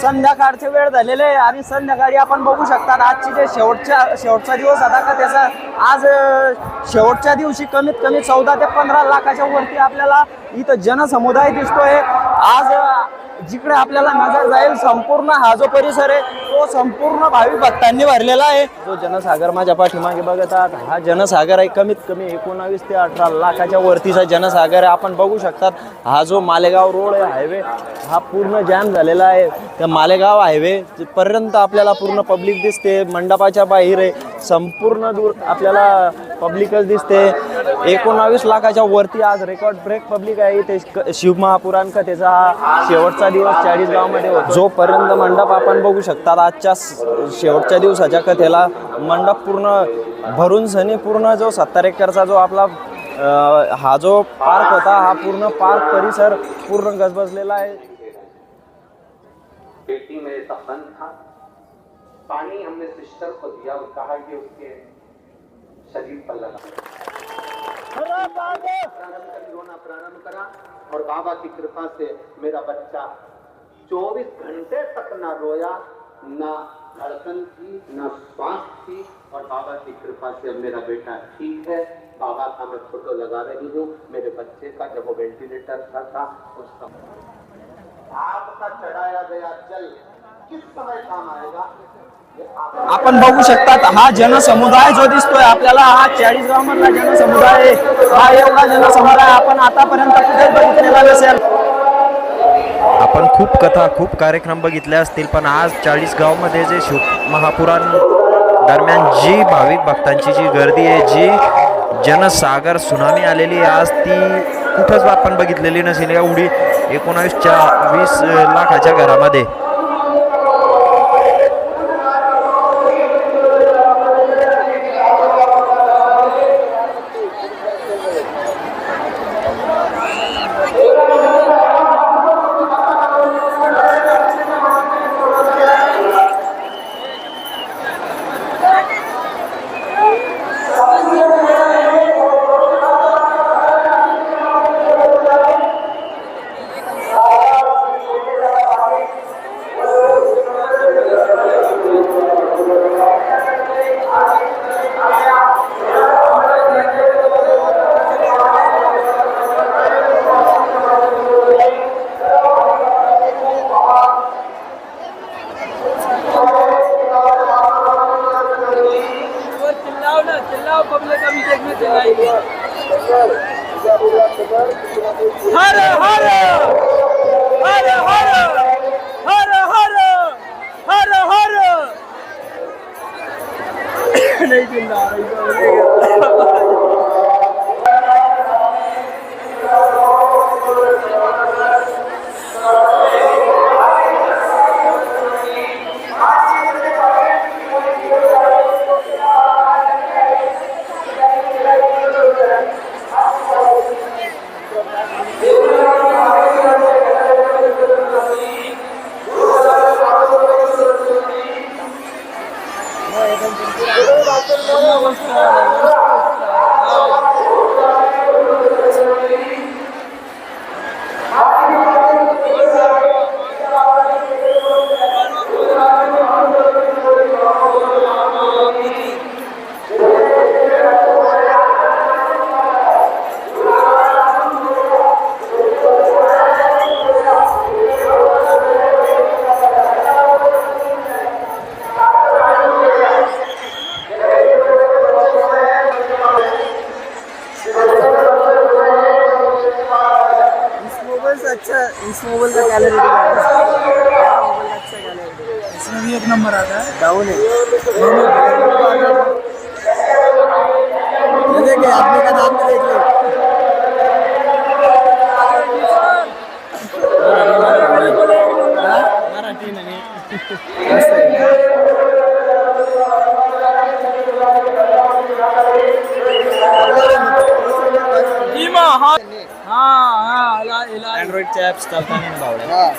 संध्याकाळचे वेळ झालेले आहे. आणि संध्याकाळी आपण बघू शकता आजची जे शेवटच्या शेवटचा दिवस आता का त्याचा आज शेवटच्या दिवशी कमीत कमी चौदा ते पंधरा लाखाच्या वरती आपल्याला इथं जनसमुदाय दिसतोय. आज जिकडे आपल्याला नजर जाईल संपूर्ण हा जो परिसर आहे तो संपूर्ण भाविक भक्तांनी भरलेला आहे. जो जनसागर माझ्या पाठीमागे बघत आहात हा जनसागर आहे. कमीत कमी एकोणावीस ते अठरा लाखाच्या वरतीचा जनसागर आहे. आपण बघू शकतात हा जो मालेगाव रोड आहे हायवे हा पूर्ण जॅम झालेला आहे. त्या मालेगाव हायवे पर्यंत आपल्याला पूर्ण पब्लिक दिसते मंडपाच्या बाहेर आहे. संपूर्ण दूर आपल्याला पब्लिकच दिसते. एकोणावीस लाखाच्या वरती आज रेकॉर्ड ब्रेक पब्लिक आहे. इथे क- शिवमहापुराण कथेचा हा शेवटचा दिवस चाळीसगावमध्ये होतो. जोपर्यंत मंडप आपण बघू शकता आजच्या शेवटच्या दिवसाच्या कथेला मंडप पूर्ण भरून सनी पूर्ण जो सत्तर एकरचा जो आपला हा जो पार्क होता हा पूर्ण पार्क परिसर पूर्ण गजबजलेला आहे. बेटी मेरे था। पानी हमने सिस्टर को दिया और कहा कि उसके शरीर पर लगा प्रारंभ कर रोना प्रारंभ करा और बाबा की कृपा से मेरा बच्चा 24 घंटे तक ना रोया ना धड़कन थी ना श्वास थी और बाबा की कृपा से अब मेरा बेटा ठीक है। बाबा का मैं फ़ोटो लगा रही हूँ। मेरे बच्चे का जब वो वेंटिलेटर पर था उसका आपका चढ़ाया गया जल। आपण बघू शकतात हा जनसमुदाय जो दिसतोय आपल्याला हा चाळीस गाव मधला जनसमुदाय हा एवढा जनसमुदाय आपण आतापर्यंत कुठेच बघितलेला नसेल. आपण खूप कथा खूप कार्यक्रम बघितले असतील पण आज चाळीस गावमध्ये जे शिव महापुराण दरम्यान जी भाविक भक्तांची जी गर्दी आहे जी जनसागर सुनामी आलेली आज ती कुठंच आपण बघितलेली नसेल. एवढी एकोणावीसच्या वीस लाखाच्या घरामध्ये. हर हर हर हर हर हर हर हर नहीं चिल्ला इस मोबाइल का कैलरी मोबाइल अच्छा कैलरी इसमें भी एक नंबर आता. है डाउन है अँड्रॉइडचे ॲप्स भावड्या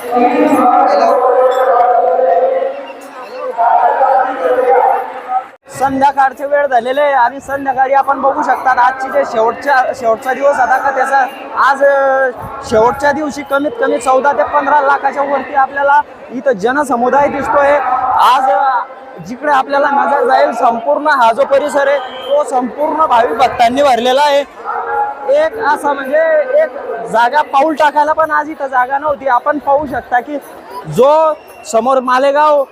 संध्याकाळचे वेळ झालेले आहे आणि संध्याकाळी आपण बघू शकतात आजची जे शेवटच्या शेवटचा दिवस होता का त्याचा आज अं, शेवटच्या दिवशी कमीत कमी चौदा ते पंधरा लाखाच्या वरती आपल्याला इथं जनसमुदाय दिसतोय. आज अं, जिकडे आपल्याला नजर जाईल संपूर्ण हा जो परिसर आहे तो संपूर्ण भाविक भक्तांनी भरलेला आहे. एक असा म्हणजे एक जागा पाऊल टाकायला पण आज इथं जागा नव्हती. आपण पाहू शकता की जो समोर मालेगाव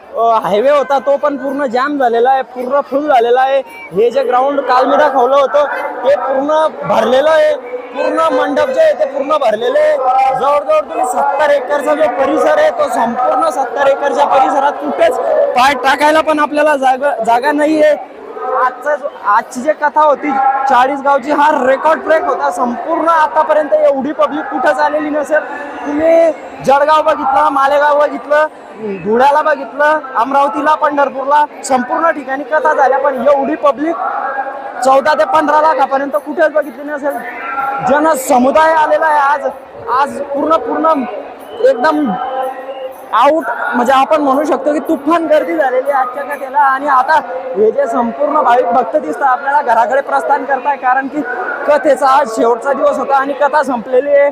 हायवे होता तो पण पूर्ण जाम झालेला आहे पूर्ण फुल झालेला आहे. हे जे ग्राउंड काल मी दाखवलं होतं ते पूर्ण भरलेलं आहे. पूर्ण मंडप जे आहे ते पूर्ण भरलेले आहे. जवळजवळ तुम्ही सत्तर एकरचा जो परिसर आहे तो संपूर्ण सत्तर एकरच्या परिसरात कुठेच पाय टाकायला पण आपल्याला जागा जागा नाही आहे आजचा जो आजची जी कथा होती चाळीस गावची हा रेकॉर्ड ब्रेक होता. संपूर्ण आतापर्यंत एवढी पब्लिक कुठंच आलेली नसेल. तुम्ही जळगाव बघितलं मालेगाव बघितलं धुळ्याला बघितलं अमरावतीला पंढरपूरला संपूर्ण ठिकाणी कथा झाल्या पण एवढी पब्लिक चौदा ते पंधरा लाखापर्यंत कुठेच बघितली नसेल. जनसमुदाय आलेला आहे आज. आज पूर्ण पूर्ण एकदम आउट म्हणजे आपण म्हणू शकतो की तुफान गर्दी झालेली आहे आजच्या कथेला आणि आता हे जे संपूर्ण भाविक भक्त दिसतं आपल्याला घराकडे प्रस्थान करताय. कारण की कथेचा आज शेवटचा दिवस होता आणि कथा संपलेली आहे.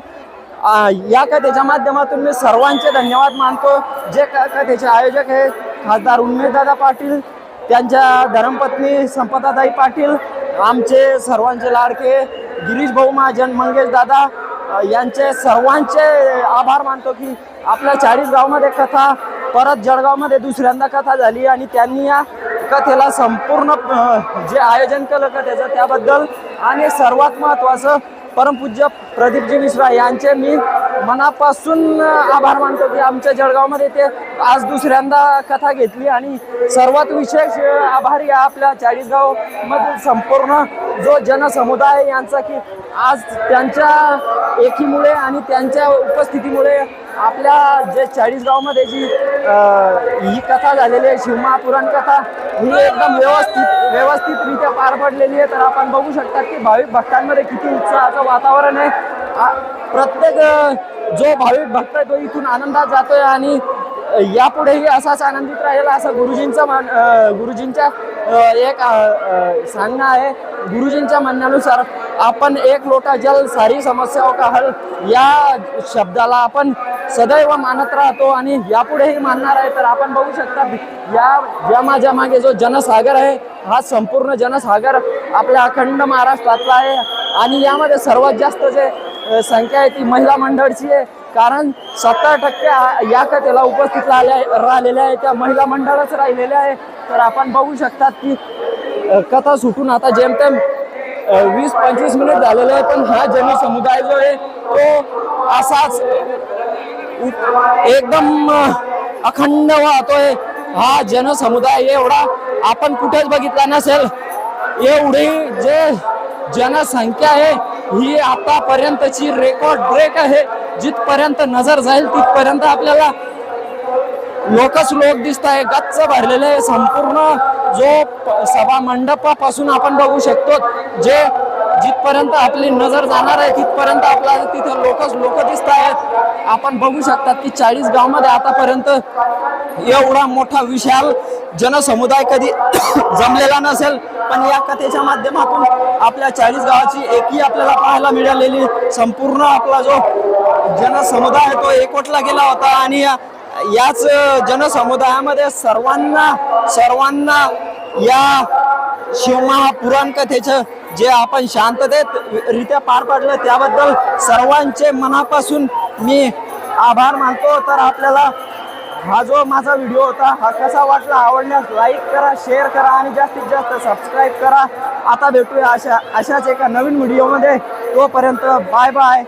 या कथेच्या माध्यमातून मी सर्वांचे धन्यवाद मानतो. जे कथेचे आयोजक आहे खासदार उन्मेशदादा पाटील त्यांच्या धर्मपत्नी संपदाताई पाटील आमचे सर्वांचे लाडके गिरीश भाऊ महाजन मंगेश दादा यांचे सर्वांचे आभार मानतो की आपल्या चाळीसगावमध्ये कथा परत जळगावमध्ये दुसऱ्यांदा कथा झाली आणि त्यांनी या कथेला संपूर्ण जे आयोजन केलं कथेचं त्याबद्दल आणि सर्वात महत्त्वाचं परमपूज्य प्रदीपजी मिश्रा यांचे मी मनापासून आभार मानतो की आमच्या जळगावमध्ये ते आज दुसऱ्यांदा कथा घेतली आणि सर्वात विशेष आभारी आपल्या चाळीसगावमधील संपूर्ण जो जनसमुदाय यांचा की आज त्यांच्या एकीमुळे आणि त्यांच्या उपस्थितीमुळे आपल्या जे चाळीसगावमध्ये जी ही कथा झालेली आहे शिवमहापुराण कथा ही एकदम व्यवस्थित व्यवस्थितरित्या पार पडलेली आहे. तर आपण बघू शकता की भाविक भक्तांमध्ये किती उत्साहाचं वातावरण आहे. आ- प्रत्येक जो भाविक भक्त आहे तो इथून आनंदात जातोय आणि यापुढेही असाच आनंदित राहील असं गुरुजींचं मान गुरुजींच्या एक सांगणं आहे. गुरुजींच्या म्हणण्यानुसार आपण एक लोटा जल सारी समस्याओं का हल या शब्दाला आपण सदैव मानत राहतो आणि यापुढेही मानणार आहे. तर आपण बघू शकता या जमाच्या मागे जो जनसागर आहे हा संपूर्ण जनसागर आपल्या अखंड महाराष्ट्रातला आहे. आणि यामध्ये सर्वात जास्त जे संख्या आहे ती महिला मंडळची आहे. कारण सत्तर टक्के या कथेला उपस्थित राहिल्या राहिलेल्या आहे. त्या महिला मंडळच राहिलेल्या आहे. तर आपण बघू शकतात की कथा सुटून आता जेमतेम वीस पंचवीस मिनिट झालेले आहे पण हा जनसमुदाय जो आहे तो असाच एकदम अखंड वाहतोय. हा जनसमुदाय एवढा आपण कुठेच बघितला नसेल. एवढी जे जनसंख्या आहे ही आतापर्यंतची रेकॉर्ड ब्रेक आहे. जिथपर्यंत नजर जाईल तिथपर्यंत आपल्याला लोकच लोक दिसत आहे गच्च भरलेले आहे. संपूर्ण जो प- सभा मंडपापासून आपण बघू शकतो जे जिथपर्यंत आपली नजर जाणार आहे तिथपर्यंत आपला तिथे लोकच लोक दिसत आहेत आपण बघू शकतात की चाळीस गावमध्ये आतापर्यंत एवढा मोठा विशाल जनसमुदाय कधी जमलेला नसेल पण या कथेच्या माध्यमातून आपल्या चाळीस गावाची एकी आपल्याला पाहायला मिळालेली संपूर्ण आपला जो जनसमुदाय आहे तो एकवटला गेला होता आणि याच जनसमुदायामध्ये सर्वांना सर्वांना या शिवमहा पुराण कथेचं जे आपण शांततेत रित्या पार पाडलं त्याबद्दल सर्वांचे मनापासून मी आभार मानतो. तर आपल्याला हा जो माझा व्हिडिओ होता हा कसा वाटला आवडल्यास लाईक करा शेअर करा आणि जास्तीत जास्त सबस्क्राईब करा. आता भेटूया अशा अशाच एका नवीन व्हिडिओमध्ये. तोपर्यंत बाय बाय